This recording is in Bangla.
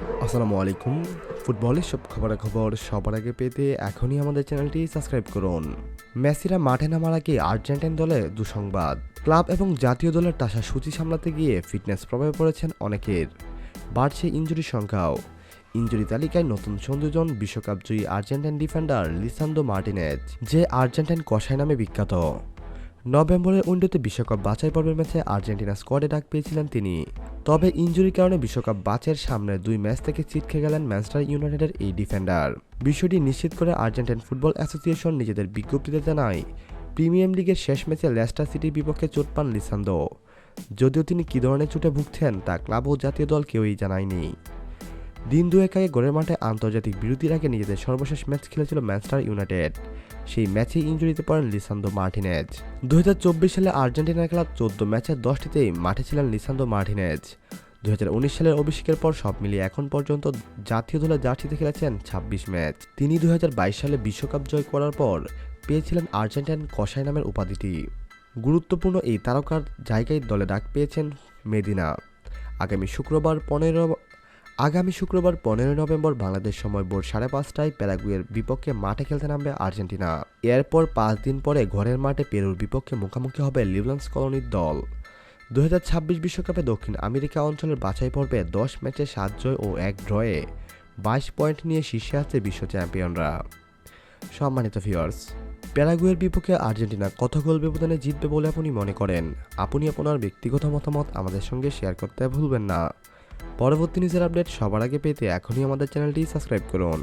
আসসালামু আলাইকুম। ফুটবলের সব খবরাখবর সবার আগে পেতে এখনই আমাদের চ্যানেলটি সাবস্ক্রাইব করুন। মেসিরা মাঠে নামার আগে আর্জেন্টাইন দলে দুঃসংবাদ। ক্লাব এবং জাতীয় দলের টাসা সূচি সামলাতে গিয়ে ফিটনেস প্রভাবে পড়েছেন অনেকের। বাড়ছে ইঞ্জুরির সংখ্যাও। ইঞ্জুরি তালিকায় নতুন সংযোজন বিশ্বকাপ জয়ী আর্জেন্টাইন ডিফেন্ডার লিসান্দো মার্টিনেজ, যে আর্জেন্টাইন কষাই নামে বিখ্যাত। নভেম্বরের উইন্ডোতে বিশ্বকাপ বাছাই পর্বের ম্যাচে আর্জেন্টিনা স্কোয়াডে ডাক পেয়েছিলেন তিনি। তবে ইঞ্জুরির কারণে বিশ্বকাপ বাছের সামনে দুই ম্যাচ থেকে ছিটকে গেলেন ম্যানচেস্টার ইউনাইটেডের এই ডিফেন্ডার। বিষয়টি নিশ্চিত করে আর্জেন্টাইন ফুটবল অ্যাসোসিয়েশন নিজেদের বিজ্ঞপ্তিতে জানায় প্রিমিয়ার লিগের শেষ ম্যাচে লেস্টার সিটির বিপক্ষে চোট পান লিসান্দো। যদিও তিনি কী ধরনের চোটে ভুগছেন তা ক্লাব ও জাতীয় দল কেউই জানায়নি। দিন দুয়েক আগে গড়ের মাঠে আন্তর্জাতিক বিরতির আগে নিজেদের সর্বশেষ ম্যাচ খেলেছিল ম্যানচেস্টার ইউনাইটেড। সেই ম্যাচেই ইঞ্জুরিতে পড়েন লিসান্দো মার্টিনেজ। দু হাজার চব্বিশ সালে আর্জেন্টিনার খেলা চোদ্দ ম্যাচের দশটিতেই মাঠে ছিলেন লিসান্দো মার্টিনেজ। দুহাজার উনিশ সালের অভিষেকের পর সব মিলিয়ে এখন পর্যন্ত জাতীয় দলের জার্সিতে খেলেছেন ছাব্বিশ ম্যাচ। তিনি দুই হাজার বাইশ সালে বিশ্বকাপ জয় করার পর পেয়েছিলেন আর্জেন্টাইন কষাই নামের উপাধিটি। গুরুত্বপূর্ণ এই তারকার জায়গায় দলে ডাক পেয়েছেন মেদিনা। আগামী শুক্রবার পনেরো আগামী শুক্রবার পনেরোই নভেম্বর বাংলাদেশ সময় ভোর সাড়ে পাঁচটায় প্যারাগুয়ের বিপক্ষে মাঠে খেলতে নামবে আর্জেন্টিনা। এরপর পাঁচ দিন পরে ঘরের মাঠে পেরুর বিপক্ষে মুখোমুখি হবে লিভল্যান্ডস কলোনির দল। দু বিশ্বকাপে দক্ষিণ আমেরিকা অঞ্চলের বাছাই পর্বে দশ ম্যাচে সাত জয় ও এক ড্রয়ে বাইশ পয়েন্ট নিয়ে শীর্ষে আছে বিশ্ব চ্যাম্পিয়নরা। সম্মানিত ভিউয়ার্স, প্যারাগুয়ের বিপক্ষে আর্জেন্টিনা কত গোল ব্যবধানে জিতবে বলে আপনি মনে করেন? আপনি আপনার ব্যক্তিগত মতামত আমাদের সঙ্গে শেয়ার করতে ভুলবেন না। পরবর্তী নিউজের আপডেট সবার আগে পেতে এখনই আমাদের চ্যানেলটি সাবস্ক্রাইব করুন।